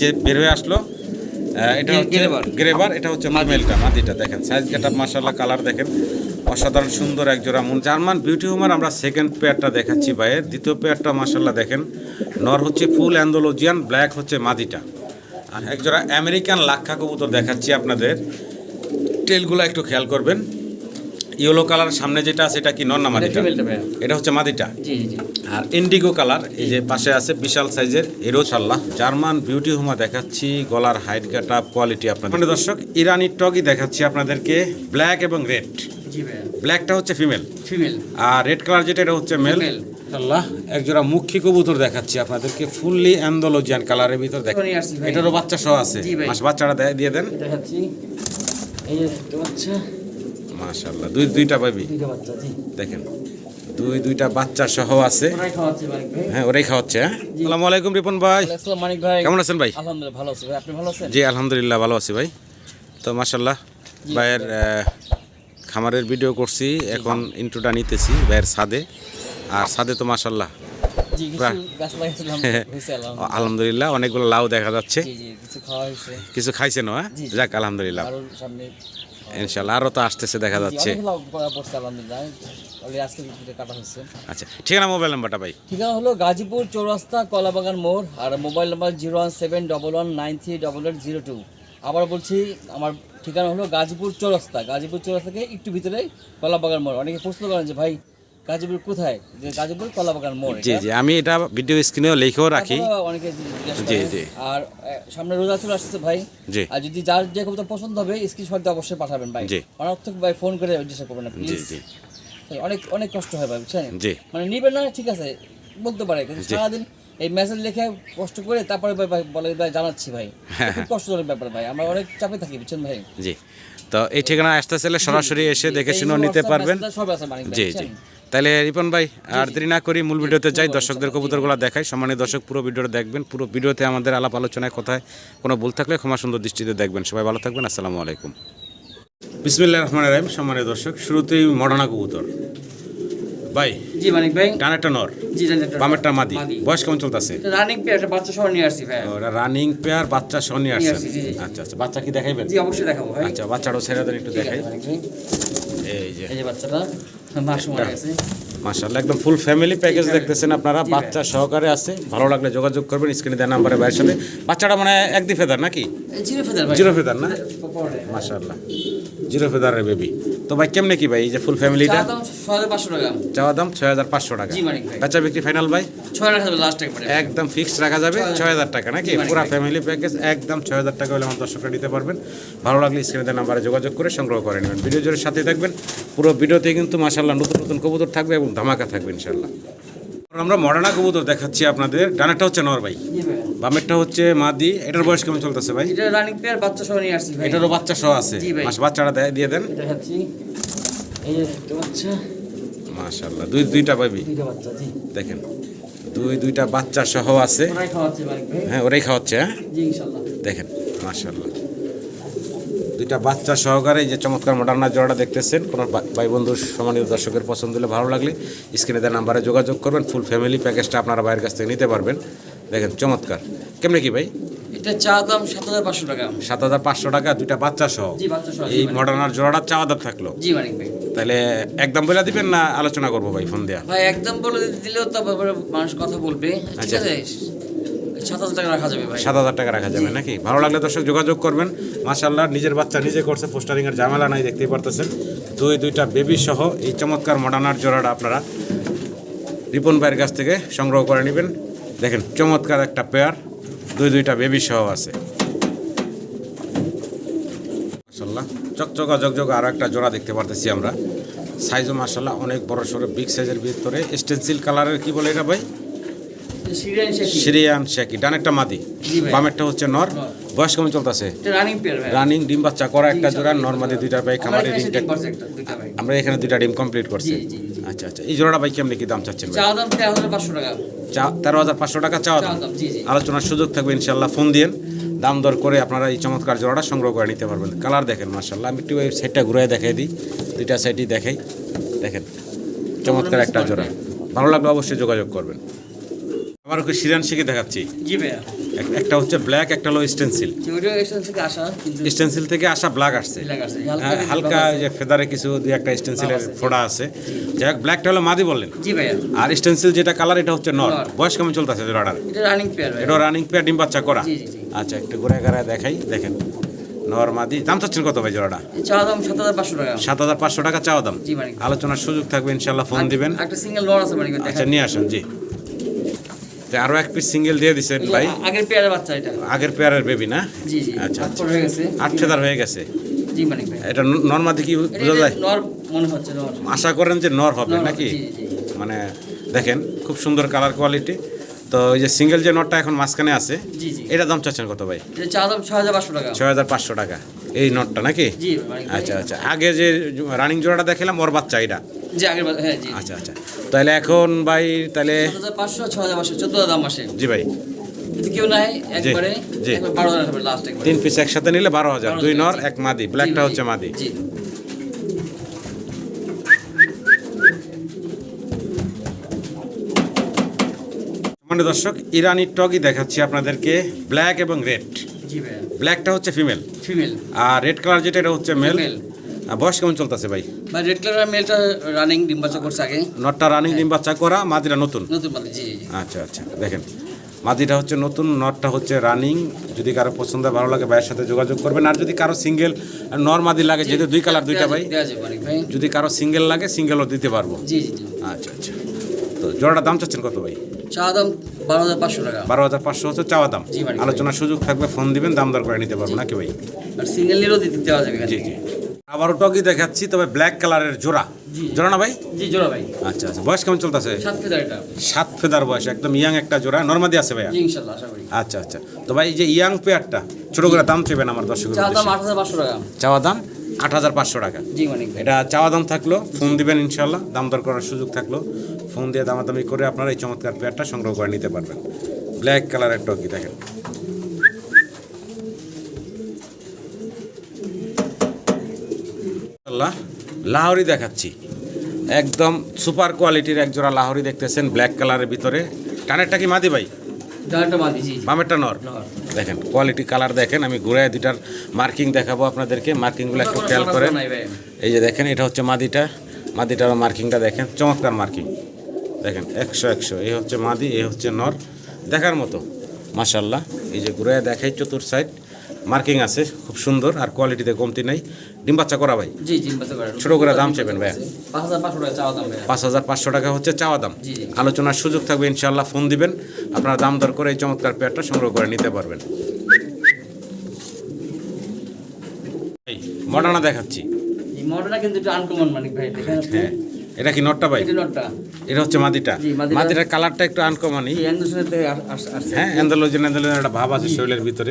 যে বের হয়ে আসলো এটা হচ্ছে গ্রেবার। গ্রেবার এটা হচ্ছে মাদিলটা মাদিটা দেখেন। সাইজ গেটআপ মাশাআল্লাহ কালার দেখেন। অসাধারণ সুন্দর এক জোড়া মুন জার্মান বিউটি হোমার আমরা সেকেন্ড পেয়ারটা দেখাচ্ছি ভাইয়ের দ্বিতীয় পেয়ারটা মাশাআল্লাহ দেখেন। নর হচ্ছে ফুল অ্যান্ডোলজিয়ান ব্ল্যাক হচ্ছে মাদিটা আর এক জোড়া আমেরিকান লাক্ষা কবুতর দেখাচ্ছি আপনাদের। টেলগুলো একটু খেয়াল করবেন। ইয়েলো কালার সামনে যেটা আছে এটা কি না মাদিটা এটা হচ্ছে মাদিটা আর ইন্ডিগো কালার এই যে পাশে আছে বিশাল সাইজের হিরো সাল্লাহ জার্মান বিউটি হোমা দেখাচ্ছি গলার হাইট গাটা কোয়ালিটি আপনাদের। মানে দর্শক ইরানি টগই দেখাচ্ছি আপনাদেরকে ব্ল্যাক এবং রেড ব্ল্যাকটা হচ্ছে ফিমেল ফিমেল আর রেড কালার যেটা এটা হচ্ছে মেল আল্লাহ একজোড়া মুখী কবুতর দেখাচ্ছি আপনাদেরকে ফুললি অ্যান্ডোলজিয়ান কালারের ভিতর দেখ নিয়ে আসছি ভাই। এটারও বাচ্চা সহ আছে। বাচ্চাটা দিয়ে দেন। দেখাচ্ছি। এই বাচ্চা মাশাল্লাহ দুই দুইটা পাবি দেখেন দুই দুইটা বাচ্চা সহ আছে। ওরাই খাওয়াচ্ছে মানিক ভাই হ্যাঁ ওরাই খাওয়াচ্ছে হ্যাঁ? আসসালামু আলাইকুম রিপন ভাই। মানিক ভাই। কেমন আছেন ভাই? আলহামদুলিল্লাহ ভালো আছি ভাই। আপনি ভালো আছেন? জি আলহামদুলিল্লাহ ভালো আছি ভাই। তো মাসাল্লাহ ভাইয়ের খামারের ভিডিও করছি। এখন ইন্ট্রোটা নিতেছি ভাইয়ের ছাদে। আর ছাদে তো হয়েছে আলহামদুলিল্লাহ। আলহামদুলিল্লাহ অনেকগুলো লাউ দেখা যাচ্ছে। জি জি কিছু খাওয়া হয়েছে। কিছু খাইছেন হ্যাঁ। যাক আলহামদুলিল্লাহ। আরও সামনে ইনশাল্লাহ আরও তো আসতেছে দেখা যাচ্ছে। আচ্ছা ঠিকানা মোবাইল নাম্বারটা ভাই। ঠিকানা হলো গাজীপুর চৌরাস্তা কলাবাগান মোড় আর mobile number zero one seven double one nine three double eight zero two আবার বলছি আমার ঠিকানা হলো গাজীপুর চৌরাস্তা গাজীপুর চৌরাস্তা থেকে একটু ভিতরে কলাবাগান মোড়। অনেকে প্রশ্ন করেন যে ভাই গাজীপুর কোথায়? যে গাজীপুর কলাবাগান মোড় জি জি আমি এটা ভিডিও স্ক্রিনেও লিখেও রাখি। অনেকে জি, জি। আর সামনে রোজা চলে আসছে ভাই। জি। আর যদি যার যে কবিতা পছন্দ হবে স্ক্রিনশট দিয়ে অবশ্যই পাঠাবেন ভাই। জি। অনর্থক ভাই ফোন করে জিজ্ঞাসা করবেন না প্লিজ জি। অনেক অনেক কষ্ট হয় ভাই বুঝছেন? জি। মানে নিবেন না ঠিক আছে বলতে পারে কিন্তু সারাদিন এই মেসেজ লিখে কষ্ট করে তারপরে ভাই বলে ভাই জানাচ্ছি ভাই। হ্যাঁ, খুব কষ্টজনক ব্যাপার ভাই আমরা অনেক চাপে থাকি বুঝছেন ভাই? জি। তো এই ঠিকানা আসতে চাইলে সরাসরি এসে দেখে শুনে শুনেও নিতে পারবেন। জি জি। তাহলে রিপন ভাই আর দেরি না করি মূল ভিডিওতে যাই দর্শকদের কবুতরগুলো দেখাই। সম্মানিত দর্শক পুরো ভিডিওটা দেখবেন পুরো ভিডিওতে আমাদের আলাপ আলোচনায় কোথায় কোনো ভুল থাকলে ক্ষমা সুন্দর দৃষ্টিতে দেখবেন। সবাই ভালো থাকবেন আসসালামু আলাইকুম। বিসমিল্লা রহমান রাহিম। সম্মানিত দর্শক শুরুতেই মডানা কবুতর। ভাই জি মানিক ভাই। ডানেরটা নর জি বামেরটা মাদি। বয়স কেমন চলতেছে? রানিং পে একটা বাচ্চা সহ নিয়ে আসছি ভাই। ওরা রানিং পেয়ার বাচ্চা সহ নিয়ে আসছেন। আচ্ছা আচ্ছা বাচ্চা কি দেখাইবেন? জি অবশ্যই দেখাবো ভাই। আচ্ছা বাচ্চাটাও ছেড়ে দেন একটু দেখাই। এই যে। এই যে বাচ্চাটা মাস মারা গেছে মাশাআল্লাহ একদম ফুল ফ্যামিলি প্যাকেজ দেখতেছেন আপনারা। বাচ্চা সহকারে আছে। ভালো লাগলে যোগাযোগ করবেন স্ক্রিনে দেওয়া নাম্বারে ভাইয়ের সাথে। বাচ্চাটা মানে একদি ফেদার নাকি? জিরো ফেদার জিরো ফেদার না? মাশাআল্লাহ। জিরো ফেদারের বেবি তো ভাই কেমনে কি ভাই এই যে ফুল ফ্যামিলিটা চাওয়া দাম ছয় হাজার পাঁচশো টাকা। বেচা বিক্রি ফাইনাল ভাই? একদম ফিক্সড রাখা যাবে ছয় হাজার টাকা নাকি? পুরো ফ্যামিলি প্যাকেজ একদম ছয় হাজার টাকা হলে আমার দর্শকরা নিতে পারবেন। ভালো লাগলে স্ক্রিনে নাম্বারে যোগাযোগ করে সংগ্রহ করে নেবেন। ভিডিও জোরের সাথে থাকবেন। পুরো ভিডিওতে কিন্তু মাশাল্লাহ নতুন নতুন কবুতর থাকবে এবং ধামাকা থাকবে ইনশাল্লাহ আমরা মডার্না কবুতর দেখাচ্ছি আপনাদের। ডানারটা হচ্ছে নর ভাই। বামেরটা হচ্ছে মাদি। এটার বয়স কেমন চলতেছে ভাই? এটা রানিং পেয়ার বাচ্চা সহ নিয়ে আসছি ভাই। এটারও বাচ্চা সহ আছে। মাস বাচ্চাটা দেয় দিয়ে দেন। দেখাচ্ছি। এই যে বাচ্চা মাশাল্লাহ দুই দুইটা পাবি দুইটা বাচ্চা জি। দেখেন। দুই দুইটা বাচ্চা সহ আছে। ওরাই খাওয়াচ্ছে মানিক ভাই। হ্যাঁ ওরাই খাওয়াচ্ছে হ্যাঁ? দেখেন। মাশাল্লাহ দুইটা বাচ্চা সহকারে যে চমৎকার মডার্নার জোড়াটা দেখতেছেন। কোনো ভাই বন্ধু সম্মানিত দর্শকের পছন্দ হলে ভালো লাগলে স্ক্রিনে দেওয়া নাম্বারে যোগাযোগ করবেন। ফুল ফ্যামিলি প্যাকেজটা আপনারা বাইরের কাছ থেকে নিতে পারবেন। দেখেন চমৎকার। কেমনে কি ভাই? এটা চা দাম সাত হাজার পাঁচশো টাকা। সাত হাজার পাঁচশো টাকা দুইটা বাচ্চা সহ। এই মডার্নার জোড়াটা চাওয়া দাম থাকল? জি মানিক ভাই। তাহলে একদম বলে দিবেন না আলোচনা করব ভাই ফোন দেওয়া ভাই একদম বলে দিলেও তো মানুষ কথা বলবে। ঠিক আচ্ছা। আছে? সাত হাজার টাকা রাখা যাবে নাকি? ভালো লাগলে দর্শক যোগাযোগ করবেন। মাশাল্লাহ নিজের বাচ্চা নিজে করছে, পোস্টারিংয়ের ঝামেলা নাই, দেখতেই পারতেছেন। দুই, দুইটা বেবি সহ এই চমৎকার মডার্নার জোড়াটা আপনারা রিপন ভাইয়ের কাছ থেকে সংগ্রহ করে নেবেন। দেখেন, চমৎকার একটা পেয়ার দুই, দুইটা বেবি সহ আছে। মাশাল্লাহ চকচকা জকজক আরও একটা জোড়া দেখতে পারতেছি আমরা। সাইজও মাশাল্লাহ অনেক বড় সড়ো বিগ সাইজের ভিতরে স্টেন্সিল কালারের কি বলে এটা ভাই? সিরিয়ান শেকি ডানেরটা মাদি ভাই। বামেরটা হচ্ছে নর। বয়স কেমন চলতেছে? রানিং পেয়ার ভাই। রানিং ডিম বাচ্চা করা একটা জোড়া নর্মালি দুইটার ভাই আমার খামারে দুইটা ভাই। আমরা এখানে দুইটা ডিম কমপ্লিট করছি। আচ্ছা আচ্ছা এই জোড়াটা ভাই কেমনি কি দাম চাচ্ছেন তেরো হাজার পাঁচশো টাকা। চাওয়া দাম। আলোচনার সুযোগ থাকবে ইনশাল্লাহ ফোন দিয়েন। দাম দর করে আপনারা এই চমৎকার জোড়াটা সংগ্রহ করে নিতে পারবেন। কালার দেখেন মার্শাল্লাহ আমি একটু সাইডটা ঘুরে দেখাই দিই। দুইটা সাইডই দেখাই। দেখেন চমৎকার একটা জোড়া। ভালো লাগলে অবশ্যই যোগাযোগ করবেন। আবার ওকে সিরান শিখে দেখাচ্ছি। জি ভাইয়া। একটা হচ্ছে ব্ল্যাক একটা হলো স্টেন্সিল স্টেন্সিল থেকে আসা ব্ল্যাক আসছে। হ্যাঁ, হালকা ওই যে ফেদারে কিছু দুই একটা স্টেন্সিলের। ফোড়া আছে। যাই হোক ব্ল্যাকটা হলো মাদি বললেন। জি ভাইয়া। আর স্টেন্সিল যেটা কালার এটা হচ্ছে নর। বয়স কেমন চলতেছে জোড়াটার এটা রানিং পেয়ার এটা রানিং পেয়ার ডিম বাচ্চা করা। আচ্ছা একটু ঘুরে ঘুরে দেখাই। দেখেন নর মাদি। দাম চাচ্ছেন কত ভাই জোড়াটা? দাম সাত হাজার পাঁচশো টাকা। সাত হাজার পাঁচশো টাকা চাওয়া দাম। আলোচনার সুযোগ থাকবে ইনশাল্লাহ ফোন দিবেন। একটা সিঙ্গেল লর আছে আচ্ছা নিয়ে আসুন জি। আরও এক পিস সিঙ্গেল দিয়ে দিছেন ভাই। আগের পেয়ারের বাচ্চা এটা। আগের পেয়ারের বেবি না? জি জি। আচ্ছা, আচ্ছা। হয়ে গেছে। আট ফেদার হয়ে গেছে। জি মানিক ভাই। এটা নর্মাদি কি বোঝা যায়? নর মনে হচ্ছে নর। আশা করেন যে নর হবে নাকি। মানে দেখেন খুব সুন্দর কালার কোয়ালিটি তো ওই যে সিঙ্গেল যে নটটা এখন মাঝখানে আছে এটা দাম চাচ্ছেন কত ভাই? ছয় হাজার পাঁচশো টাকা। ছয় হাজার পাঁচশো টাকা। এই নটটা নাকি? আচ্ছা আচ্ছা। আগে যে রানিং জোড়াটা দেখালাম ওর বাচ্চা এটা। হ্যাঁ আচ্ছা আচ্ছা। তাহলে এখন ভাই তাহলে পাঁচশো ছয় হাজার পাঁচশো চোদ্দ হাজার দাম জি ভাই। তিন পিস একসাথে নিলে বারো হাজার দুই নর এক মাদি ব্ল্যাকটা হচ্ছে মাদি। মানে দর্শক ইরানি টগই দেখাচ্ছি আপনাদেরকে ব্ল্যাক এবং রেড ব্ল্যাকটা হচ্ছে ফিমেল ফিমেল আর রেড কালার যেটা এটা হচ্ছে মেল। বয়স কেমন চলতেছে ভাই? ভাই রেড কালার মেলটা রানিং ডিম বাচ্চা করছে আগে। নটটা রানিং ডিম বাচ্চা করা মাদিটা নতুন? নতুন পালে জি আচ্ছা আচ্ছা দেখেন। মাদিটা হচ্ছে নতুন নটটা হচ্ছে রানিং যদি কারও পছন্দ ভালো লাগে ভাইয়ের সাথে যোগাযোগ করবেন। আর যদি কারও সিঙ্গেল নর মাদি লাগে যেহেতু দুই কালার দুইটা ভাই যদি কারও সিঙ্গেল লাগে সিঙ্গেলও দিতে পারব। জি জি আচ্ছা আচ্ছা। তো জোড়াটা দাম চাচ্ছেন কত ভাই? চা দাম বারো হাজার পাঁচশো টাকা। বারো হাজার পাঁচশো হচ্ছে চাওয়া দাম। আলোচনার সুযোগ থাকবে ফোন দিবেন দাম দর করে নিতে পারব নাকি ভাই? আর সিঙ্গেল নিলেও দিতে দেওয়া যাবে জি জি। আবারও টকি দেখাচ্ছি তবে ব্ল্যাক কালারের জোড়া। জোড়া না ভাই? জি জোড়া ভাই। আচ্ছা আচ্ছা। বয়স কেমন চলতেছে? সাত ফেদার এটা। সাত ফেদার বয়স একদম ইয়াং একটা জোড়া। নর্মাদি আছে ভাইয়া? জি ইনশাল্লাহ আশা করি। আচ্ছা আচ্ছা। তো ভাই এই যে ইয়াং পেয়ারটা ছোট করে দাম চেবেন আমার দর্শকের চা দাম। আট হাজার পাঁচশো টাকা। চাওয়া দাম আট হাজার পাঁচশো টাকা। ভাই। এটা চাওয়া দাম থাকল ফোন দিবেন ইনশাল্লাহ। দাম দর করার সুযোগ থাকল। ফোন দিয়ে দামাদামি করে আপনারা এই চমৎকার পেয়ারটা সংগ্রহ করে নিতে পারবেন। ব্ল্যাক কালারের টকি দেখেন। আল্লাহ লাহোরি দেখাচ্ছি। একদম সুপার কোয়ালিটির এক জোড়া লাহোরি দেখতেছেন ব্ল্যাক কালারের ভিতরে। টানেরটা কি মাদি ভাই? বামেরটা নর। দেখেন কোয়ালিটি কালার দেখেন আমি ঘুরে দুইটার মার্কিং দেখাবো আপনাদেরকে। মার্কিংগুলো একটু খেয়াল করেন। এই যে দেখেন এটা হচ্ছে মাদিটা। মাদিটার মার্কিংটা দেখেন চমৎকার মার্কিং। দেখেন একশো একশো। এই হচ্ছে মাদি এই হচ্ছে নর। দেখার মতো মাশাল্লাহ এই যে ঘুরে দেখাই চতুর সাইড। মার্কিং আছে খুব সুন্দর আর কোয়ালিটিতে কমতি নাই। ডিম বাচ্চা করা ভাই? জি জি বাচ্চা করে। ছোট করে দাম চাইবেন হাজার পাঁচশো টাকা চাওয়া দাম টাকা হচ্ছে চাওয়া দাম। আলোচনার সুযোগ থাকবে ইনশাল্লাহ ফোন দিবেন। আপনারা দাম দর করে এই চমৎকার পেয়ারটা সংগ্রহ করে নিতে পারবেন। মডানা দেখাচ্ছি। এই মডেলটা কিন্তু একটু আনকমন মানিক ভাই দেখেন হ্যাঁ এটা কি নটটা ভাই? এটা হচ্ছে মাদিটা। মাদিটার কালারটা একটু আনকমনই হ্যাঁ অ্যান্ডালোজেন অ্যান্ডালোজেন একটা ভাব আছে শরীরের ভিতরে।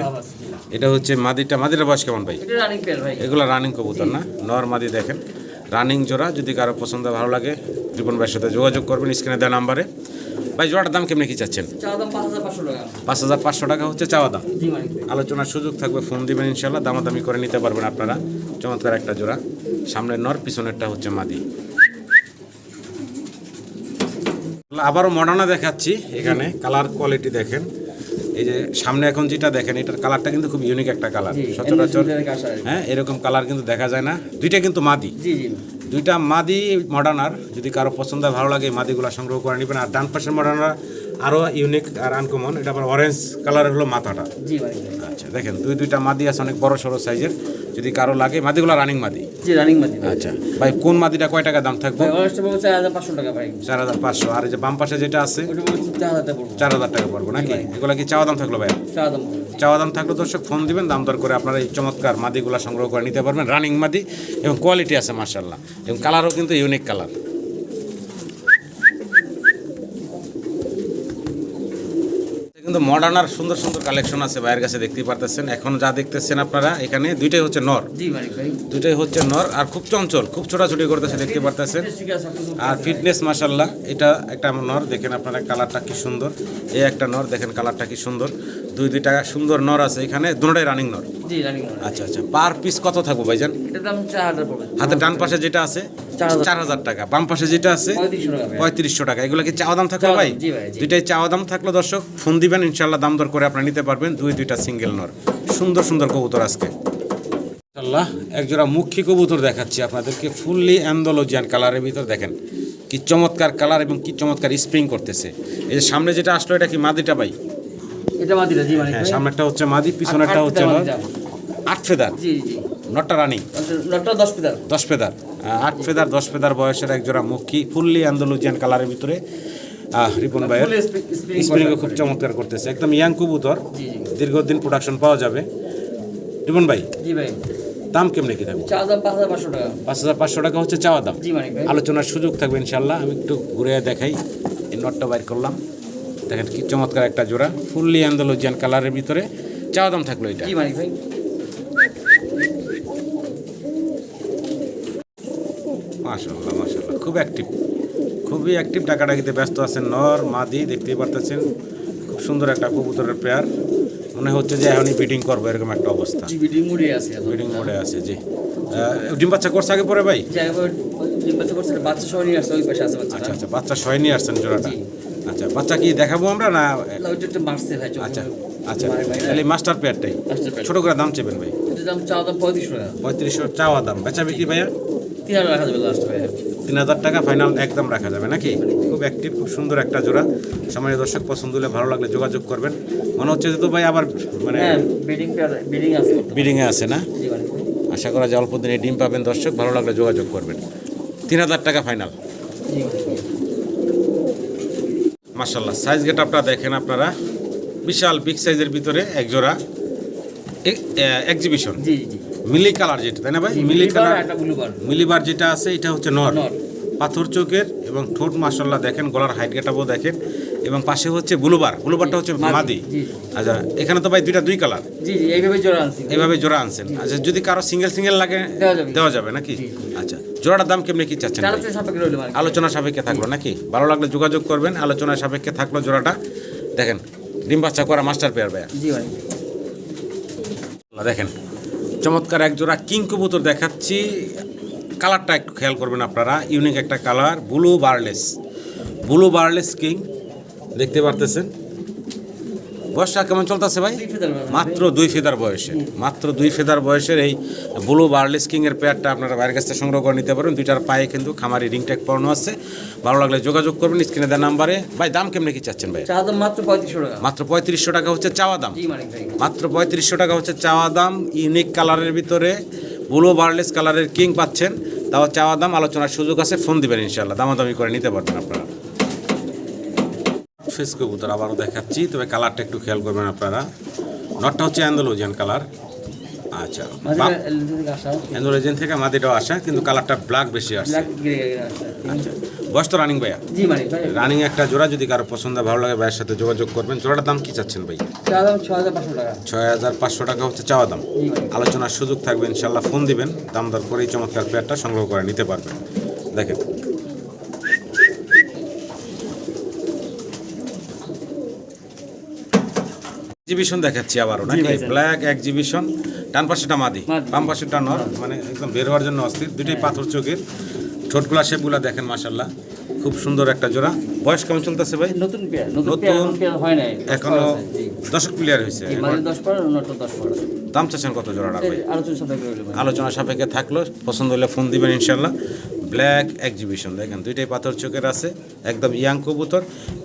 এটা হচ্ছে মাদিটা মাদির বয়স কেমন ভাই? এগুলো রানিং কবুতর না? নর মাদি দেখেন। রানিং জোড়া যদি কারও পছন্দ ভালো লাগে রিপন ভাইয়ের সাথে যোগাযোগ করবেন স্ক্রিনে দেওয়া নাম্বারে ভাই জোড়াটার দাম কেমনি কি চাচ্ছেন? পাঁচ হাজার পাঁচশো টাকা। হচ্ছে চাওয়া দাম। আলোচনার সুযোগ থাকবে ফোন দিবেন ইনশাল্লাহ দামাদামি করে নিতে পারবেন আপনারা। চমৎকার একটা জোড়া। সামনের নর পিছনেরটা হচ্ছে মাদি। আবারও মডার্না দেখাচ্ছি এখানে কালার কোয়ালিটি দেখেন। এই যে সামনে এখন যেটা দেখেন এটার কালারটা কিন্তু খুব ইউনিক একটা কালার সচরাচর। হ্যাঁ এরকম কালার কিন্তু দেখা যায় না। দুইটা কিন্তু মাদি। দুইটা মাদি মডার্নার যদি কারও পছন্দ ভালো লাগে মাদিগুলো সংগ্রহ করে নেবেন। আর ডান পাশের মডার্নার আরও ইউনিক আর আনকমন এটা আবার অরেঞ্জ কালারের হলো মাথাটা। আচ্ছা দেখেন দুই দুইটা মাদি আছে অনেক বড় সড়ো সাইজের। যদি কারও লাগে মাদিগুলো রানিং মাদি। জি রানিং মাদি। আচ্ছা ভাই কোন মাদিটা কয় টাকা দাম থাকবে? চার হাজার পাঁচশো টাকা ভাই। চার হাজার পাঁচশো। আর এই যে বাম পাশে যেটা আছে চার হাজার টাকা পড়ব। নাকি? এগুলো কি চাওয়া দাম থাকল ভাই? চাওয়া দাম চাওয়া দাম থাকলে দর্শক ফোন দিবেন দাম দর করে আপনারা এই চমৎকার মাদিগুলো সংগ্রহ করে নিতে পারবেন রানিং মাদি এবং কোয়ালিটি আছে মার্শাল্লাহ এবং কালারও কিন্তু ইউনিক কালার কিন্তু মডার্ন আর সুন্দর সুন্দর কালেকশন আছে বাইরের কাছে দেখতেই পারতেছেন। এখন যা দেখতেছেন আপনারা এখানে দুইটাই হচ্ছে নর। দুইটাই হচ্ছে নর আর খুব চঞ্চল খুব ছোটাছুটি করতেছে দেখতে পারতেছেন। আর ফিটনেস মাসাল্লাহ এটা একটা নর দেখেন আপনারা কালারটা কি সুন্দর। এই একটা নর দেখেন কালারটা কি সুন্দর। দুই দুইটা সুন্দর নর আছে এখানে দুটোটাই রানিং নর। আচ্ছা আচ্ছা পার পিস কত থাকব ভাইজান? এটার দাম চার হাজার পড়বে। হাতে ডান পাশে যেটা আছে চার হাজার টাকা। বাম পাশে যেটা আছে পঁয়ত্রিশশো টাকা। এগুলো কি চাওয়া দাম থাকল ভাই। দুইটাই চাওয়া দাম থাকল দর্শক। ফোন দিবেন ইনশাল্লাহ দাম দর করে আপনারা নিতে পারবেন। দুই দুইটা সিঙ্গেল নর। সুন্দর সুন্দর কবুতর আজকে। ইনশাল্লাহ একজোড়া মুখী কবুতর দেখাচ্ছি আপনাদেরকে। ফুললি অ্যান্ডোলজিয়ান কালারের ভিতর দেখেন কি চমৎকার কালার এবং কি চমৎকার স্প্রিং করতেছে। এই যে সামনে যেটা আসলো এটা কি মাদিটা ভাই? এটা মাদিরা জি মানে সামনেরটা হচ্ছে মাদি পিছনেরটা হচ্ছে আট ফেদার? জি জি। নটটা রানিং নটটা দশ পিতার দশ ফেদার আট ফেদার দশ ফেদার বয়সের একজোড়া মুখী ফুললি অ্যান্ডোলজিয়ান কালারের ভিতরে। রিপন ভাইয়ের স্প্রিংও খুব চমৎকার করতেছে। একদম ইয়াং কবুতর। দীর্ঘদিন প্রোডাকশন পাওয়া যাবে। রিপন ভাই জি ভাই। দাম কেমনে কি থাকবে? পাঁচ হাজার পাঁচশো টাকা। হচ্ছে চাওয়া দাম। আলোচনার সুযোগ থাকবে ইনশাল্লাহ। আমি একটু ঘুরে দেখাই। এই নটটা বাইর করলাম। দেখেন কি চমৎকার একটা জোড়া। ফুললি আন্দোলজিয়ান কালারের ভিতরে। চাওয়া দাম থাকল এটা। ভাই। মাশাল্লাহ মাশাল্লাহ খুব অ্যাক্টিভ খুবই অ্যাক্টিভ ডাকাডাকিতে ব্যস্ত আছেন নর মাদি দেখতেই পারতেছেন। খুব সুন্দর একটা কবুতরের পেয়ার মনে হচ্ছে যে এখনই বিডিং করব এরকম একটা অবস্থা। বিডিং মুড়ে আছে বিডিং মোডে আছে জি। ডিম বাচ্চা করছে আগে পরে ভাই? বাচ্চা সহ নিয়ে আসছে ওই পাশে আছে আচ্ছা আচ্ছা বাচ্চা সয় নিয়ে আসছেন জোড়াটা? আচ্ছা বাচ্চা কি দেখাবো আমরা না। আচ্ছা আচ্ছা তাহলে মাস্টার Master ছোট করে দাম চেপেন ভাই। দাম চাওয়া দাম পঁয়ত্রিশশো টাকা। পঁয়ত্রিশশো চাওয়া দাম। বেচা বিক্রি ভাইয়া? তিন হাজার রাখা যাবে লাস্ট তিন হাজার টাকা ফাইনাল একদম রাখা যাবে নাকি? খুব অ্যাক্টিভ খুব সুন্দর একটা জোড়া। সময় দর্শক পছন্দ হলে ভালো লাগলে যোগাযোগ করবেন। মনে হচ্ছে যে তো ভাই আবার মানে হ্যাঁ বিডিং বিডিং আছে বিডিংয়ে আছে না। আশা করা যায় অল্প দিনে ডিম পাবেন দর্শক ভালো লাগলে যোগাযোগ করবেন। তিন হাজার টাকা ফাইনাল মার্শাল্লাহ সাইজ গেট আপনারা দেখেন আপনারা। বিশাল বিগ সাইজের ভিতরে এক জোড়া এক্সিবিশন জি জি। মিলি কালার যেটা তাই না ভাই? মিলি কালার। মিলিবার যেটা আছে এটা হচ্ছে নর। নর। পাথর চোখের এবং ঠোঁট মার্শাল্লাহ দেখেন গলার হাইট গেটাবও দেখেন। এবং পাশে হচ্ছে ব্লুবার ব্লুবারটা হচ্ছে মাদি। আচ্ছা এখানে তো ভাই দুইটা দুই কালার। জি জি এইভাবে জোড়া আনছি এইভাবে জোড়া আনছেন। আচ্ছা যদি কারও সিঙ্গেল সিঙ্গেল লাগে দেওয়া যাবে। নাকি? আচ্ছা জোড়াটার দাম কেমনি কি চাচ্ছেন ভাই? মানে আলোচনা সাপেক্ষে থাকল নাকি? ভালো লাগলে যোগাযোগ করবেন আলোচনা সাপেক্ষে থাকল জোড়াটা। দেখেন ডিম বাচ্চা করা মাস্টার পেয়ার ভাইয়া। জি মানে দেখেন চমৎকার এক জোড়া কিং কবুতর দেখাচ্ছি। কালারটা একটু খেয়াল করবেন আপনারা। ইউনিক একটা colour, blue barless. Blue barless king, দেখতে পারতেছেন? বয়সটা কেমন চলতেছে ভাই। মাত্র দুই ফেদার বয়সে মাত্র দুই ফেদার বয়সের এই ব্লু বার্লেস কিং এর পেয়ারটা আপনারা বাইরের কাছ থেকে সংগ্রহ করে নিতে পারেন। দুইটার পায়ে কিন্তু খামারি রিং ট্যাগ পড়ানো আছে। ভালো লাগলে যোগাযোগ করবেন স্ক্রিনে দেওয়া নাম্বারে। ভাই দাম কেমনে কি চাচ্ছেন ভাই? মাত্র পঁয়ত্রিশশো টাকা। মাত্র পঁয়ত্রিশশো টাকা হচ্ছে চাওয়া দাম। মাত্র পঁয়ত্রিশশো টাকা হচ্ছে চাওয়া দাম। ইউনিক কালারের ভিতরে ব্লু বার্লেস কালারের কিং পাচ্ছেন। তাও চাওয়া দাম আলোচনার সুযোগ আছে ফোন দিবেন ইনশাল্লাহ দামাদামি করে নিতে পারবেন আপনারা। ফেস কবুতর আবারও দেখাচ্ছি। তবে কালারটা একটু খেয়াল করবেন আপনারা। নটটা হচ্ছে অ্যান্ডোলোজিয়ান কালার আচ্ছা অ্যান্ডোলোজিয়ান থেকে মাদিটাও আসা কিন্তু কালারটা ব্ল্যাক বেশি আসছে। ব্ল্যাক আচ্ছা বয়স তো রানিং ভাইয়া। রানিং একটা জোড়া যদি কারও পছন্দ ভালো লাগে ভাইয়ের সাথে যোগাযোগ করবেন। জোড়াটার দাম কি চাচ্ছেন ভাই? ছয় হাজার পাঁচশো টাকা। হচ্ছে চাওয়া দাম। আলোচনার সুযোগ থাকবে ইনশাল্লাহ ফোন দিবেন। দাম দর করেই চমৎকার পেয়ারটা সংগ্রহ করে নিতে পারবেন। দেখেন এক্সিবিশন দেখাচ্ছি আবারও নাকি? ব্ল্যাক এক্সিবিশন ডান পাশেটা মাদি। বাম পাশেটা নর মানে একদম বের হওয়ার জন্য অস্থির। দুটোই পাথর চোখের ঠোঁটগুলা শেপগুলা দেখেন মাসাল্লাহ খুব সুন্দর একটা জোড়া। বয়স কেমন চলতেছে ভাই? নতুন নতুন হয় এখনও দশক প্লেয়ার হয়েছে। দাম চাচ্ছেন কত জোড়াটা ভাই? আলোচনা সাপেক্ষে আলোচনা সাপেক্ষে থাকল পছন্দ হলে ফোন দিবেন ইনশাল্লাহ ব্ল্যাক এক্সিবিশন দেখেন দুইটাই পাথর চোখের আছে একদম ইয়াং কবুতর।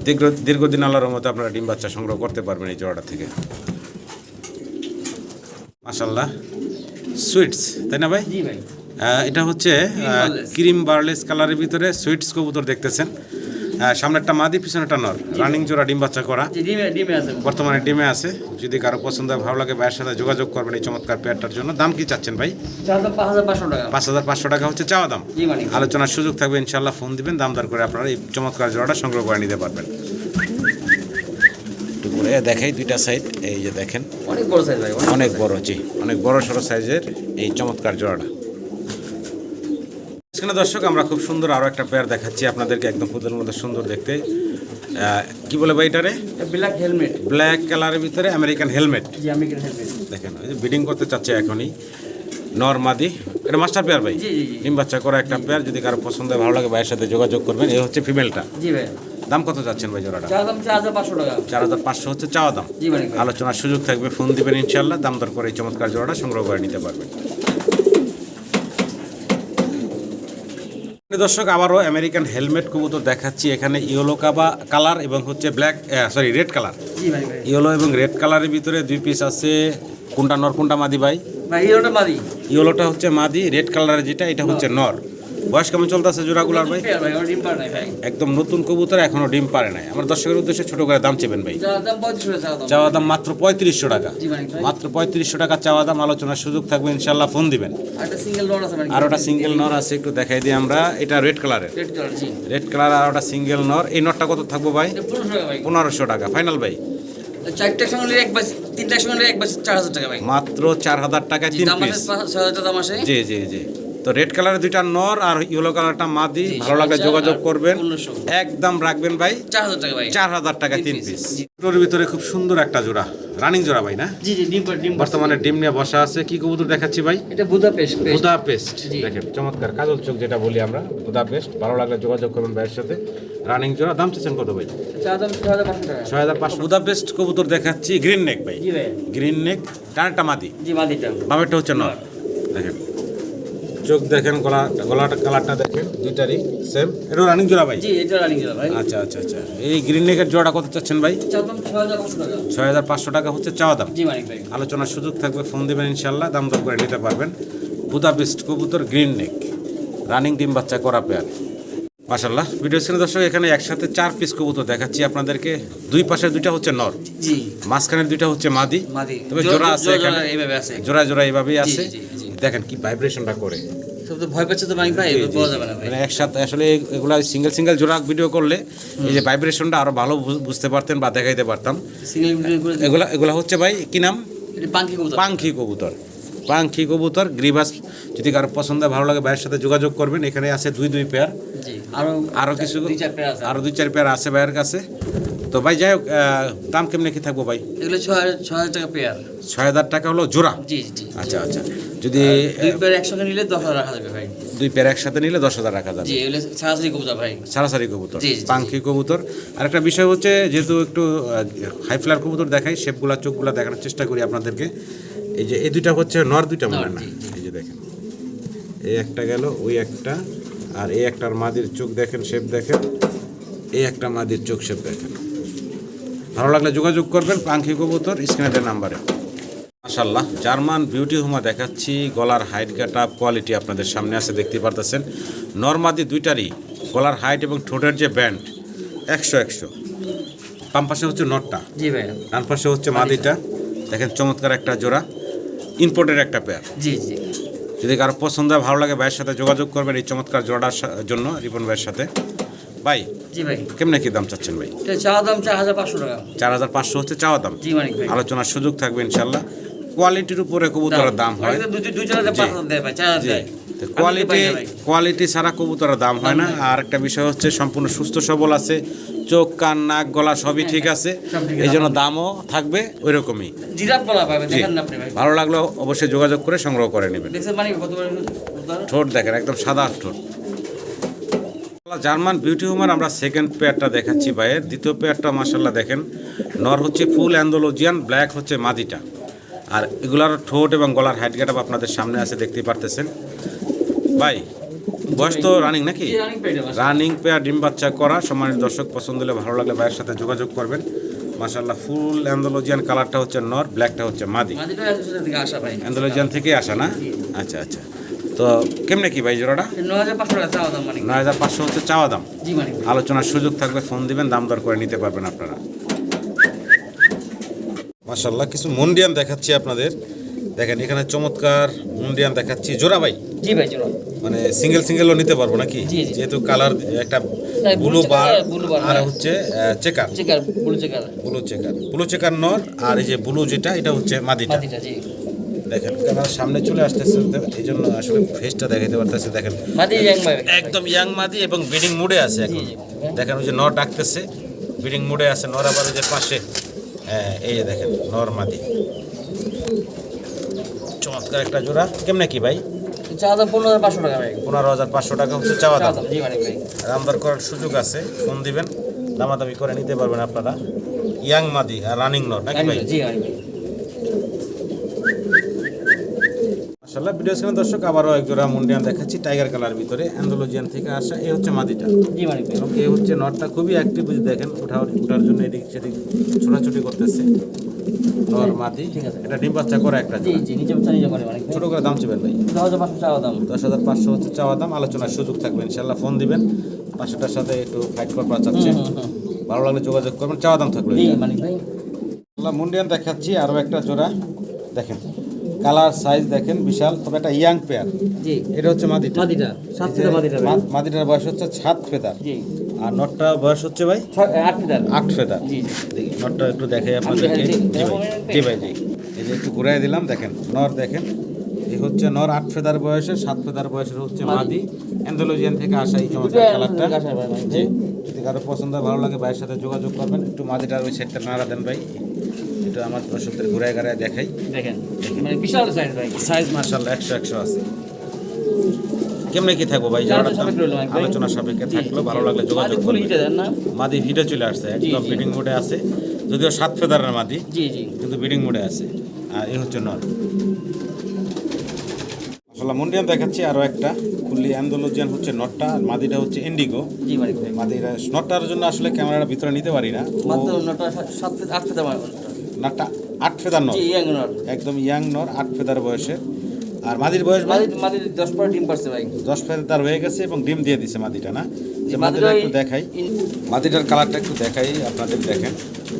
দীর্ঘ দীর্ঘদিন আল্লাহর মতো আপনারা ডিম বাচ্চা সংগ্রহ করতে পারবেন এই জোড়াটা থেকে। মাসাল্লাহ সুইটস তাই না ভাই? এটা হচ্ছে। ক্রিম বার্লেস কালারের ভিতরে সুইটস কবুতর দেখতেছেন। আহ, একটা মাদি পিছনে একটা নর রানিং জোড়া ডিম বাচ্চা করা। বর্তমানে ডিমে আছে। যদি কারও পছন্দ ভালো লাগে ভাইয়ের সাথে যোগাযোগ করবেন এই চমৎকার পেয়ারটার জন্য। দাম কি চাচ্ছেন ভাই? পাঁচ হাজার পাঁচশো টাকা। হচ্ছে চাওয়া দাম। আলোচনার সুযোগ থাকবে ইনশাল্লাহ ফোন দিবেন দাম দর করে আপনারা এই চমৎকার জোড়াটা সংগ্রহ করে নিতে পারবেন। একটু দেখাই দুইটা সাইড এই যে দেখেন। অনেক বড় সাইজ অনেক বড় জি অনেক বড় সড়ো সাইজের এই চমৎকার জোড়াটা। এখানে দর্শক আমরা খুব সুন্দর আরও একটা পেয়ার দেখাচ্ছি আপনাদেরকে একদম ফুদের মধ্যে সুন্দর দেখতে। কি বলে ভাই এটারে? ব্ল্যাক হেলমেট ব্ল্যাক কালারের ভিতরে আমেরিকান হেলমেট দেখেন বিডিং করতে চাচ্ছে এখনই নরমাদি। এটা মাস্টার পেয়ার ভাই? ডিম বাচ্চা করা একটা পেয়ার যদি কারও পছন্দ হয় ভালো লাগে ভাইয়ের সাথে যোগাযোগ করবেন। এই হচ্ছে ফিমেলটা জি ভাই। দাম কত যাচ্ছেন ভাই জোড়াটা? চার দাম চার হাজার পাঁচশো টাকা। চার হাজার পাঁচশো হচ্ছে চাওয়া দাম। আলোচনার সুযোগ থাকবে ফোন দিবেন ইনশাল্লাহ দাম দর করে এই চমৎকার জোড়াটা সংগ্রহ করে নিতে পারবেন। দর্শক আবারও আমেরিকান হেলমেট কবুতর দেখাচ্ছি। এখানে ইয়েলো কাবা কালার এবং হচ্ছে black sorry red colour. Yellow এবং রেড কালারের ভিতরে দুই পিস আছে। কোনটা নর কোনটা মাদি ভাই? ইয়েলোটা মাদি। ইয়েলোটা হচ্ছে মাদি রেড কালারের যেটা এটা হচ্ছে নর। বয়স কেমন চলতেছে জোড়াগুলার ভাই? একদম নতুন কবুতর এখনও ডিম পারে নাই। আমার দর্শকের উদ্দেশ্যে ছোট করে দাম চেবেন ভাই। চাওয়া দাম মাত্র পঁয়ত্রিশশো টাকা। মাত্র পঁয়ত্রিশশো টাকা চাওয়া দাম আলোচনার সুযোগ থাকবে ইনশাল্লাহ ফোন দিবেন। আর ওটা সিঙ্গেল নর আছে একটু দেখাই দিই আমরা। এটা রেড কালারের রেড কালার আর ওটা সিঙ্গেল নর। এই নরটা কত থাকব ভাই? পনেরোশো টাকা ফাইনাল ভাই। চারটার সঙ্গে নিলে এক তিনটার সঙ্গে নিলে এক চার হাজার টাকা ভাই। মাত্র চার তিন পিস হাজার টাকা জি জি জি। তো রেড কালারের দুইটা নর আর ইয়েলো কালারটা মাদি ভালো লাগলে চার যোগাযোগ করবেন। একদম রাখবেন ভাই। চার হাজার টাকা তিন পিস জি। ভিতরে খুব সুন্দর একটা জোড়া। রানিং জোড়া ভাই না? জি জি ডিম ডিম বর্তমানে ডিম নিয়ে বসা আছে। কি কবুতর দেখাচ্ছি ভাই? এটা বুদা পেস্ট পেস্ট পেস্ট দেখেন চমৎকার। কাজল চোখ যেটা বলি আমরা বুদা পেস্ট ভালো লাগলে যোগাযোগ করবেন ভাইয়ের সাথে। রানিং জোড়া। দাম চাচ্ছেন কত ভাই? ছয় হাজার পাঁচশো টাকা। ছয় হাজার পেস্ট কবুতর দেখাচ্ছি গ্রিন নেক ভাই। গ্রিন নেক টানটা মাদি। জি মাদিটা। বামেরটা হচ্ছে নর। দেখেন চোখ দেখেন গলা গলাটা কালারটা দেখেন দুইটারই সেম এটা রানিং জোড়া ভাই? জি এটা রানিং জোড়া ভাই। আচ্ছা আচ্ছা আচ্ছা। এই গ্রিন নেকের জোড়া কত চাচ্ছেন ভাই? ছয় হাজার পাঁচশো টাকা। হচ্ছে চাওয়া দাম। জি মানিক ভাই। আলোচনার সুযোগ থাকবে ফোন দেবেন ইনশাল্লাহ দাম দর করে নিতে পারবেন। বুদা বেস্ট কবুতর গ্রিন নেক রানিং ডিম বাচ্চা করা পেয়ার মাশাল্লাহ ভিডিও স্ক্রিনে দর্শক এখানে একসাথে চার পিস কবুতর দেখাচ্ছি আপনাদেরকে। দুই পাশে দুইটা হচ্ছে নর। জি। মাঝখানের দুইটা হচ্ছে মাদি। মাদি। তবে জোড়া আছে এখানে। জোড়া জোড়া এইভাবেই আছে। দেখেন কি ভাইব্রেশনটা করে। তো ভয় পাচ্ছে তো ভাই এবার যাবে না মানে একসাথে আসলে এগুলা সিঙ্গেল সিঙ্গেল জোড়া ভিডিও করলে এই যে ভাইব্রেশনটা আরও ভালো বুঝতে পারতেন বা দেখাইতে পারতাম। এগুলা এগুলা হচ্ছে ভাই কি নাম? কবুতর। পাঙ্খি কবুতর। পাঙ্খি কবুতর গ্রিবাস যদি কারও পছন্দ ভালো লাগে ভাইয়ের সাথে যোগাযোগ করবেন। এখানে আছে দুই দুই পেয়ার আরও আরও কিছু দুই চার পেয়ার আছে। আরও দুই চার পেয়ার আছে ভাইয়ের কাছে। তো ভাই যাই হোক দাম কেমনে কি থাকব ভাই? এগুলো ছয় হাজার টাকা পেয়ার ছয় হাজার টাকা হলো জোড়া? জি জি আচ্ছা আচ্ছা। যদি দুই পেয়ার একসঙ্গে নিলে দশ হাজার রাখা যাবে ভাই। দুই পেয়ার একসাথে নিলে দশ হাজার রাখা যাবে। সরাসরি কবুতর ভাই। সারাসারি কবুতর। পাঙ্খি কবুতর। আর একটা বিষয় হচ্ছে যেহেতু একটু হাই ফ্লার কবুতর দেখাই শেপগুলা চোখগুলা দেখানোর চেষ্টা করি আপনাদেরকে। এই যে এই দুইটা হচ্ছে নর দুইটা মনে না। এই যে দেখেন। এই একটা গেল ওই একটা। আর এই একটার মাদির চোখ দেখেন শেপ দেখেন। এই একটা মাদির চোখ শেপ দেখেন। ভালো লাগলে যোগাযোগ করবেন পাঙ্খি কবুতর স্ক্রিনের নাম্বারে। মাশাল্লাহ জার্মান বিউটি হোমা দেখাচ্ছি গলার হাইট কাটা কোয়ালিটি আপনাদের সামনে আছে দেখতে পারতেছেন। নর্মাদি দুইটারই গলার হাইট এবং ঠোঁটের যে ব্যান্ড একশো একশো। বাম পাশে হচ্ছে নটটা। জি ভাই ডান পাশে হচ্ছে মাদিটা। দেখেন চমৎকার একটা জোড়া ইম্পোর্টের একটা পেয়ার জি জি। যদি কারও পছন্দ হয় ভালো লাগে ভাইয়ের সাথে যোগাযোগ করবেন এই চমৎকার জোড়ার জন্য রিপন ভাইয়ের সাথে। ভাই জি ভাই। কেমনে কি দাম চাচ্ছেন ভাই? চাওয়া দাম চার হাজার পাঁচশো টাকা। চার হাজার পাঁচশো হচ্ছে চাওয়া দাম। জি মানিক ভাই। আলোচনার সুযোগ থাকবে ইনশাল্লাহ। কোয়ালিটির উপরে কবুতরের দাম। হয়। কোয়ালিটি। কোয়ালিটি ছাড়া কবুতরের দাম হয় না। আর একটা বিষয় হচ্ছে সম্পূর্ণ সুস্থ সবল আছে। চোখ কান নাক গলা সবই ঠিক আছে। সব ঠিক আছে। এই জন্য দামও থাকবে ওই রকমই ভালো লাগল অবশ্যই যোগাযোগ করে সংগ্রহ করে নেবেন? ঠোঁট দেখেন একদম সাদা ঠোঁট। জার্মান বিউটি হোমার আমরা সেকেন্ড পেয়ারটা দেখাচ্ছি ভাইয়ের দ্বিতীয় পেয়ারটা মাসাল্লাহ দেখেন। নর হচ্ছে ফুল অ্যান্ডোলজিয়ান ব্ল্যাক হচ্ছে মাদিটা। আর এগুলার ঠোঁট এবং গলার হাইট গেট আপনাদের সামনে আছে দেখতেই পারতেছেন। ভাই বয়স তো রানিং নাকি? রানিং পেয়ার ডিম বাচ্চা করা সম্মানিত দর্শক পছন্দ হলে ভালো লাগলে ভাইয়ের সাথে যোগাযোগ করবেন। মাসাল্লাহ ফুল অ্যান্ডোলজিয়ান কালারটা হচ্ছে নর ব্ল্যাকটা হচ্ছে মাদি। অ্যান্ডোলজিয়ান থেকে আসা না? আচ্ছা আচ্ছা। তো কেমনে কি ভাই জোড়াটা? নয় হাজার পাঁচশো হচ্ছে চাওয়া দাম। আলোচনার সুযোগ থাকবে ফোন দিবেন দাম দর করে নিতে পারবেন আপনারা। মাশাল্লাহ কিছু মুন্ডিয়ান দেখাচ্ছি আপনাদের। দেখেন এখানে চমৎকার মুন্ডিয়ান দেখাচ্ছি। জোড়া ভাই? জি ভাই চলো মানে সিঙ্গেল সিঙ্গেলও নিতে পারব নাকি। যেহেতু কালার একটা ব্লু বার আর হ্যাঁ। হচ্ছে checker checker blue checker blue checker blue checker নর আর এই যে ব্লু যেটা এটা হচ্ছে মাদিটা জি। দেখেন ক্যামেরার সামনে চলে আসতেছে এই জন্য আসলে ফেসটা দেখাইতে পারতেছে দেখেন। একদম ইয়াং মাদি এবং ব্রিডিং মুডে আছে এখন। দেখেন ওই যে নর ডাকতেছে ব্রিডিং মুডে আছে নর আবার যে পাশে। হ্যাঁ এই যে দেখেন নর মাদি। চমৎকার একটা জোড়া। কেমনে কি ভাই? পনেরো হাজার পাঁচশো টাকা হচ্ছে চাওয়া দাম। করার সুযোগ আছে ফোন দিবেন দামাদামি করে নিতে পারবেন আপনারা। ইয়াং মাদি আর রানিং নট নাকি ভাই? জি ভাই মাসাল্লাহ ভিডিও স্ক্রিনে দর্শক আবারও এক জোড়া মুন্ডিয়ান দেখাচ্ছি টাইগার কালার ভিতরে অ্যান্ডোলজিয়ান থেকে আসা এই হচ্ছে মাদিটা। এবং এই হচ্ছে নটটা খুবই অ্যাক্টিভ যদি দেখেন উঠার উঠার জন্য এদিক সেদিক ছোটাছুটি করতেছে। নর মাদি। এটা ডিম বাচ্চা করা একটা ছোট করে দাম চেবেন ভাই। দশ হাজার পাঁচশো হচ্ছে চাওয়া দাম আলোচনার সুযোগ থাকবে ইনশাল্লাহ ফোন দিবেন। পাঁচশোটার সাথে একটু ফাইট চাচ্ছে। ভালো লাগলে যোগাযোগ করবেন চাওয়া দাম থাকবে মুন্ডিয়ান দেখাচ্ছি আরও একটা জোড়া। দেখেন। কালার সাইজ দেখেন বিশাল তবে একটা ইয়াং পেয়ার। এটা হচ্ছে মাদিটা। মাদিটা সাত এই মাদিটা মাদিটার বয়স হচ্ছে সাত ফেদার। আর নটটা বয়স হচ্ছে ভাই? আট ফেদার। দেখি নটটা একটু দেখে আপনাদেরকে। জি, ভাই জি এই যে একটু ঘুরাই দিলাম দেখেন নর দেখেন। এই হচ্ছে নর আট ফেদার বয়সে সাত ফেদার বয়সের হচ্ছে মাদি। অ্যান্ডোলজিয়ান থেকে আসা এই চমৎকার কালারটা। জি। যদি কারও পছন্দ ভালো লাগে ভাইয়ের সাথে যোগাযোগ করবেন। একটু মাদিটার ওই সেটটা নাড়া দেন ভাই। একটু আমার দর্শকদের ঘুরায় ঘুরায় দেখাই। দেখেন মানে বিশাল সাইজ ভাই। সাইজ মার্শাল্লাহ একশো একশো আছে। কেমনে কি থাকব ভাই? আলোচনা? সাপেক্ষে থাকল ভালো লাগলে যোগাযোগ মাদি ভিডিও চলে আসছে একদম বিডিং মোডে আছে। যদিও সাত ফেদারের মাদি কিন্তু বিডিং মোডে আছে। আর এই হচ্ছে নর আসলে মুন্ডিয়ান দেখাচ্ছি আরও একটা। ফুললি অ্যান্ডোলজিয়ান হচ্ছে নটটা আর মাদিটা হচ্ছে ইন্ডিগো। মাদিটা নটটার জন্য আসলে ক্যামেরাটা ভিতরে নিতে পারি না। মাত্র সাত- আট নটটা আট ফেদার নর। ইয়াং নট একদম ইয়াং নর আট ফেদার বয়সে। আর মাদির বয়স ভাই? মাদি মাদি দশ পরে ডিম পারছে ভাই। দশ ফেদার হয়ে গেছে এবং ডিম দিয়ে দিছে মাদিটা না? যে মাদিটা একটু দেখাই। মাদিটার কালারটা একটু দেখাই আপনাদের দেখেন।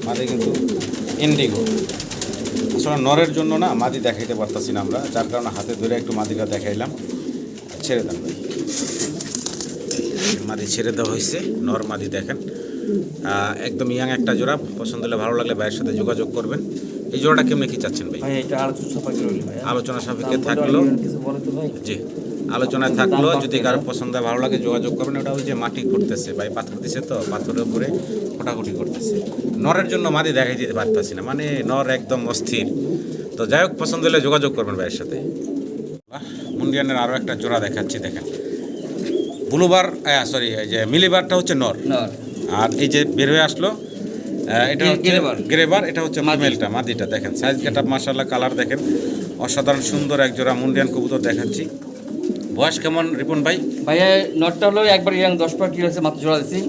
মাদি কিন্তু ইন্ডিগো। আসলে নরের জন্য না মাদি দেখাইতে পারতাছি না আমরা যার কারণে হাতে ধরে একটু মাদিটা দেখাইলাম। ছেড়ে দেন ভাই। মাদি ছেড়ে দেওয়া হয়েছে নর মাদি দেখেন। একদম ইয়াং একটা জোড়া। পছন্দ হলে ভালো লাগলে ভাইয়ের সাথে যোগাযোগ করবেন। এই জোড়াটা কেমনে কি চাচ্ছেন ভাই? ভাই আলোচনা সাপেক্ষে থাকল। জি আলোচনায় থাকল। যদি কারও পছন্দ ভালো লাগে যোগাযোগ করবেন। ওটা ওই যে মাটি করতেছে ভাই পাথর দিছে তো পাথরের উপরে ফোটাফুটি করতেছে। নরের জন্য মাটি দেখাই দিতে পারতাছি না। মানে নর একদম অস্থির। তো যাই হোক পছন্দ হলে যোগাযোগ করবেন ভাইয়ের সাথে। বাহ, মুন্ডিয়ানের আরও একটা জোড়া দেখাচ্ছি দেখেন। ব্লুবার সরি এই যে মিলিবারটা হচ্ছে নর। নর। আর এই যে বের হয়ে আসলো এটা হচ্ছে গ্রেবার। এটা হচ্ছে মাদি। মাদিটা দেখেন। সাইজ গেটআপ মাশাআল্লাহ কালার দেখেন। অসাধারণ সুন্দর এক জোড়া মুন্ডিয়ান কবুতর দেখাচ্ছি। বয়স কেমন রিপন ভাই? ভাইয়া নটটা হলো একবার ইয়াং দশ পর কি হয়েছে মাত্র জোড়া দিচ্ছি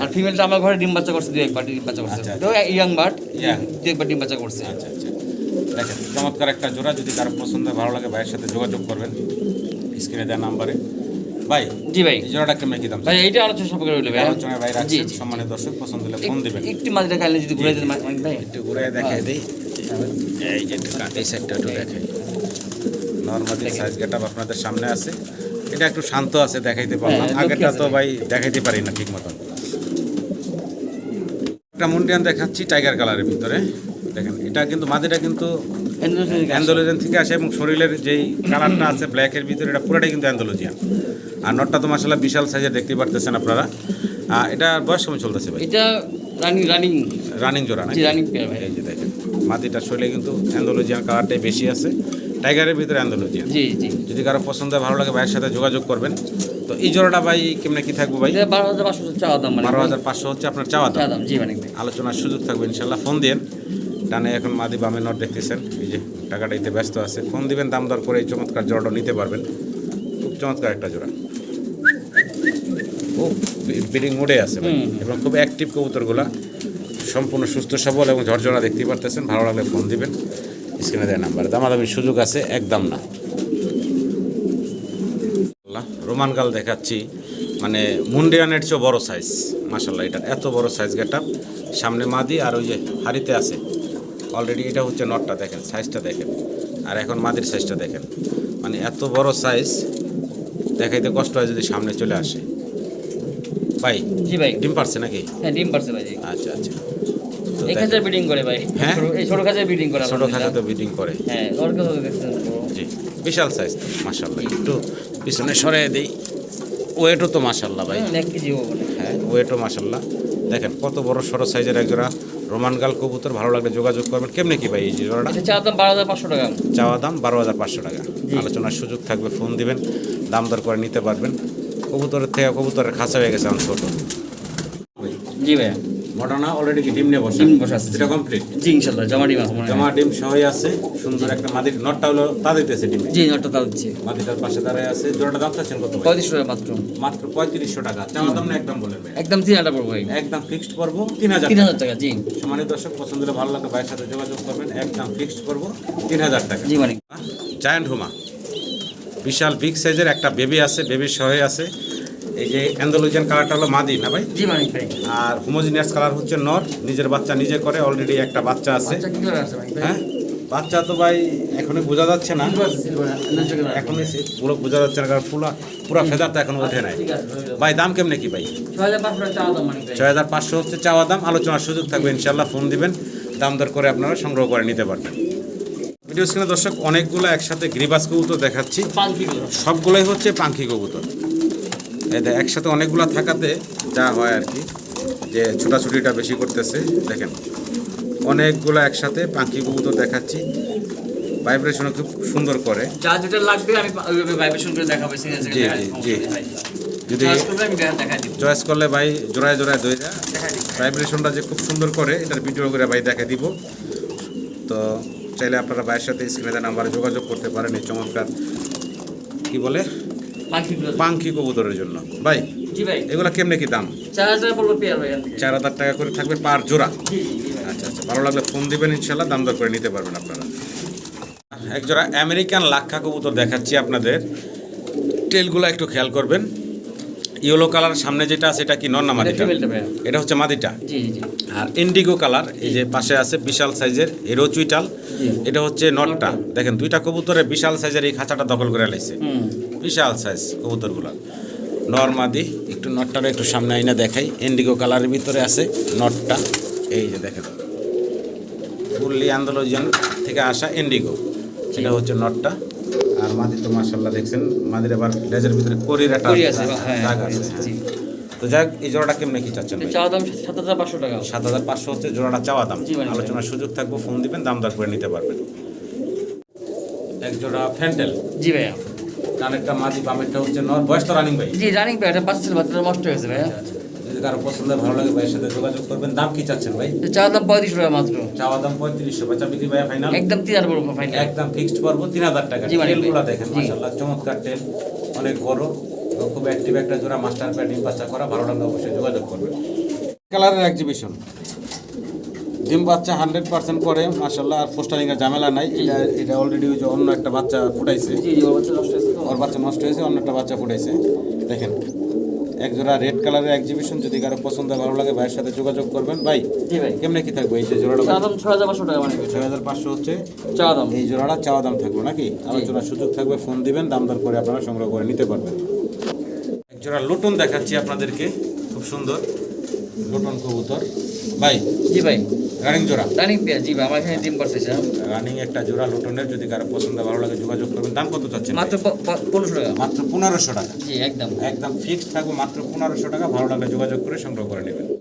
আর ফিমেলটা আমার ঘরে ডিম বাচ্চা করছে দু একবার ডিম বাচ্চা করছে। আচ্ছা, তো ইয়াং বাট। দুই একবার ডিম বাচ্চা করছে। আচ্ছা আচ্ছা। দেখেন চমৎকার একটা জোড়া যদি কারও পছন্দ ভালো লাগে ভাইয়ের সাথে যোগাযোগ করবেন। স্ক্রিনে দেওয়া নাম্বারে। ভাই জি ভাই। এই জোড়াটা কেমন কি দাম ভাই এইটা আলোচনা সাপেক্ষে রইল ভাই। আলোচনায় ভাই রাখছেন সম্মানিত দর্শক পছন্দ হলে ফোন দিবেন। একটু মাঝে খাইলে যদি ঘুরে দেন ভাই। একটু ঘুরে দেখাই দিই। এই যে একটু কাট- এই একটু দেখাই। নর্মালি সাইজ গেটআপ আপনাদের সামনে আছে এটা একটু শান্ত আছে দেখাইতে পারলাম। হ্যাঁ, আগেরটা আছে তো ভাই। ভাই দেখাইতে পারি না ঠিক মতন। একটা মুন্ডিয়ান দেখাচ্ছি টাইগার কালারের ভিতরে। দেখেন এটা কিন্তু মাদিটা কিন্তু অ্যান্ডোলজিয়ান থেকে আসে এবং শরীরের যেই কালারটা আছে ব্ল্যাকের ভিতরে এটা পুরোটাই কিন্তু অ্যান্ডোলজিয়ান আর নটটা তো মাসাল্লাহ বিশাল সাইজের দেখতে পারতেছেন আপনারা। এটা বয়স সময় চলতেছে ভাই? এটা রানিং রানিং রানিং জোড়া নাকি? রানিং পেয়ার ভাই। এই যে দেখেন মাটিটার শরীরে কিন্তু অ্যান্ডোলজিয়ান কালারটাই বেশি আছে। টাইগারের ভিতরে অ্যান্ডোলজিয়ান। জি জি। যদি কারও পছন্দ ভালো লাগে ভাইয়ের সাথে যোগাযোগ করবেন। তো এই জোড়াটা ভাই কেমনে কি থাকব ভাই? বারো হাজার পাঁচশো চাওয়া দাম মানে। বারো হাজার পাঁচশো হচ্ছে আপনার চাওয়া দাম। জি আলোচনার সুযোগ থাকবে ইনশাল্লাহ ফোন দিন ডানে এখন মাদি বামে নট দেখতেছেন। এই যে টাকাটা ব্যস্ত আছে। ফোন দিবেন দাম দর করে এই চমৎকার জোড়াটা নিতে পারবেন। খুব চমৎকার একটা জোড়া। ও বিডিং মোডে আছে। এবং খুব অ্যাক্টিভ কবুতরগুলা। সম্পূর্ণ সুস্থ সবল এবং ঝরঝরা দেখতে পারতেছেন। ভালো লাগলে ফোন দিবেন। স্ক্রিনে দেয় নাম্বার দামাদামির সুযোগ আছে একদম না। রোমান গাল দেখাচ্ছি। মানে মুন্ডিয়ানের চেয়েও বড় সাইজ মাসাল্লাহ এটা এত বড় সাইজ গেটআপ সামনে মাদি আর ওই যে হাড়িতে আছে। অলরেডি এটা হচ্ছে নটটা দেখেন সাইজটা দেখেন। আর এখন মাদির সাইজটা দেখেন। মানে এত বড় সাইজ দেখাইতে কষ্ট হয় যদি সামনে চলে আসে। ভাই জি ভাই। ডিম পারছে নাকি? হ্যাঁ ডিম পারছে ভাই। জি আচ্ছা আচ্ছা। তো খাঁচায় বিডিং করে ভাই। হ্যাঁ? এই ছোট খাঁচায় বিডিং করে ছোট। খাঁচা তো বিডিং করে। হ্যাঁ ওর কাছে দেখছেন জি বিশাল সাইজ মাসাল্লাহ একটু পিছনে সরে দিই। ওয়েটও তো মাসাল্লাহ ভাই। হুম, এক কেজি হ্যাঁ ওয়েটও মাসাল্লাহ দেখেন কত বড় সরো সাইজের একজোড়া রোমানগাল কবুতর। ভালো লাগলে যোগাযোগ করবেন। কেমনে কি ভাই এই জোড়াটা? এটা চার দাম বারো হাজার পাঁচশো টাকা। চাওয়া দাম বারো হাজার পাঁচশো টাকা। আলোচনার সুযোগ থাকবে ফোন দিবেন দাম দর করে নিতে পারবেন। কবুতরের থেকে কবুতরের খাঁচা হয়ে গেছে আমার ছোট। জি ভাইয়া। ঘটনা অলরেডি কি ডিম নিয়ে বসে? ডিম বসা আছে। এটা কমপ্লিট জি ইনশাল্লাহ জমা ডিম আছে জমা ডিম সহই আছে সুন্দর একটা মাদির নটটা হলো তা দিতেছে ডিম। জি নটটা তাও দিচ্ছি। মাদিটার পাশে দাঁড়ায় আছে। জোড়াটা দাম চাচ্ছেন কত ভাই? পঁয়ত্রিশ টাকা মাত্র। মাত্র পঁয়ত্রিশশো টাকা। চাওয়া দাম না একদম বলেন ভাই। একদম তিন হাজার পড়ব ভাই। একদম ফিক্সড করব তিন হাজার তিন হাজার টাকা জি। সমানের দর্শক পছন্দ হলে ভালো লাগলে ভাইয়ের সাথে যোগাযোগ করবেন। একদম ফিক্সড করব তিন হাজার টাকা। জি মানে জায়ান্ট হুমা। বিশাল বিগ সাইজের একটা বেবি আছে বেবি সহে আছে। এই যে অ্যান্ডোলজিয়ান কালারটা হলো মাদি না ভাই? জি ভাই আর হোমোজিনিয়াস কালার হচ্ছে নর নিজের বাচ্চা নিজে করে অলরেডি একটা বাচ্চা আছে। হ্যাঁ? বাচ্চা তো ভাই এখনই বোঝা যাচ্ছে না। সিলভার আছে সিলভার ন্যাচারাল কালার এখনও সে পুরো বোঝা যাচ্ছে না কারণ পুরা পুরো ফেদার তো এখনও ওঠে নাই। ভাই দাম কেমনে কি ভাই। ছয় হাজার পাঁচশো হচ্ছে চাওয়া দাম আলোচনার সুযোগ থাকবে ইনশাল্লাহ ফোন দিবেন। দাম দর করে আপনারা সংগ্রহ করে নিতে পারবেন। ভিডিও স্ক্রিনে দর্শক অনেকগুলো একসাথে গ্রিবাস কবুতর দেখাচ্ছি। সবগুলোই হচ্ছে পাখি কবুতর। এই একসাথে অনেকগুলো থাকাতে যা হয় আর কি যে ছোটাছুটিটা বেশি করতেছে। দেখেন অনেকগুলো একসাথে পাখি কবুতর দেখাচ্ছি। ভাইব্রেশনও খুব সুন্দর করে। যা যেটা লাগবে আমি ওইভাবে ভাইব্রেশন করে দেখাবো জি, জি, জি। যদি চয়েস করলে ভাই জোড়ায় জোড়ায় দইরা ভাইব্রেশনটা যে খুব সুন্দর করে এটার ভিডিও করে ভাই দেখে দিব। তো চাইলে আপনারা ভাইয়ের সাথে স্ক্রিনে নাম্বারে যোগাযোগ করতে পারেন এই চমৎকার কি বলে? পাঙ্খি কবুতরের জন্য। ভাই এগুলো কেমনে কি দাম? চার হাজার টাকা করে থাকবে পার জোড়া। আচ্ছা আচ্ছা ভালো লাগলে ফোন দিবেন ইনশাল্লাহ দাম দর করে নিতে পারবেন আপনারা। এক জোড়া আমেরিকান লাক্ষা কবুতর দেখাচ্ছি আপনাদের। টেলগুলো একটু খেয়াল করবেন। ইয়েলো কালার সামনে যেটা আছে এটা কি নর না এটা মাদিটা? এটা হচ্ছে মাদিটা। আর ইন্ডিগো কালার এই যে পাশে আছে বিশাল সাইজের হিরো চুইটাল এটা হচ্ছে নটটা। দেখেন দুইটা কবুতরে বিশাল সাইজের এই খাঁচাটা দখল করে লাইছে। বিশাল সাইজ কবুতরগুলো। নর্মাদি একটু নটটার একটু সামনে আইনা দেখাই। ইন্ডিগো কালারের ভিতরে আছে নটটা। এই যে দেখেন। ফুললি আন্দোলন থেকে আসা ইন্ডিগো সেটা হচ্ছে নটটা। আর মাদি তো মার্শাল্লাহ দেখছেন মাদির আবার লেজের ভিতরে করির একটা আছে হ্যাঁ দাগ আছে। তো যাক এই জোড়াটা কেমনে কি চাচ্ছেন? চাওয়া দাম সাত হাজার পাঁচশো টাকা। সাত হাজার পাঁচশো হচ্ছে জোড়াটা চাওয়া দাম। আলোচনার সুযোগ থাকবে ফোন দিবেন দাম দর করে নিতে পারবেন। এক জোড়া ফ্যান্টেল। জি ভাইয়া। কানেরটা মাঝি বামেরটা হচ্ছে নর বয়স তো রানিং ভাই। জি রানিং ভাই এটা বাচ্চা ছিল বাচ্চাটা নষ্ট হয়েছে ভাইয়া। যদি কারও পছন্দ ভালো লাগে ভাইয়ের সাথে যোগাযোগ করবেন। দাম কি চাচ্ছেন ভাই? চাওয়া দাম পঁয়ত্রিশ টাকা মাত্র। চাওয়া দাম পঁয়ত্রিশশো। বাচ্চা বিক্রি ভাই ফাইনাল একদম তিন হাজার পড়ব ফাইনাল একদম ফিক্সড করব তিন হাজার টাকা। টেলগুলো দেখেন জি। মাসাল্লাহ চমৎকার টেল অনেক বড় খুব অ্যাক্টিভ একটা জোড়া মাস্টার প্যাডিং বাচ্চা করা ভালো লাগলে অবশ্যই যোগাযোগ করবেন। কালারের এক্সিবিশন ডিম বাচ্চা হান্ড্রেড পার্সেন্ট করে মাসাল্লাহ আর পোস্টারিং এর ঝামেলা নাই। এটা এটা অলরেডি ওই যে অন্য একটা বাচ্চা ফুটাইছে। জি জি ওর বাচ্চা নষ্ট হয়েছে ওর বাচ্চা নষ্ট হয়েছে অন্য একটা বাচ্চা ফুটাইছে। দেখেন এক জোড়া রেড কালারের এক্সিবিশন যদি কারও পছন্দ ভালো লাগে ভাইয়ের সাথে যোগাযোগ করবেন। ভাই জি ভাই। কেমনে কি থাকবে এই যে জোড়াটা? চা দাম ছয় হাজার পাঁচশো টাকা মানে ছয় হাজার পাঁচশো হচ্ছে চা দাম। এই জোড়াটা চা দাম থাকবে নাকি? আলোচনার সুযোগ থাকবে ফোন দিবেন দাম দর করে আপনারা সংগ্রহ করে নিতে পারবেন। এক জোড়া লুটন দেখাচ্ছি আপনাদেরকে খুব সুন্দর। লুটন কবুতর। ভাই জি ভাই। রানিং জোড়া? রানিং পেয়ার জি আমার এখানে ডিম করতে স্যার রানিং একটা জোড়া লুটনের যদি কারও পছন্দ ভালো লাগে যোগাযোগ করবেন। দাম কত চাচ্ছেন মাত্র পনেরোশো টাকা। মাত্র পনেরোশো টাকা। জি একদম। একদম ফিক্সড থাকবে মাত্র পনেরোশো টাকা। ভালো লাগলে যোগাযোগ করে সংগ্রহ করে নেবেন।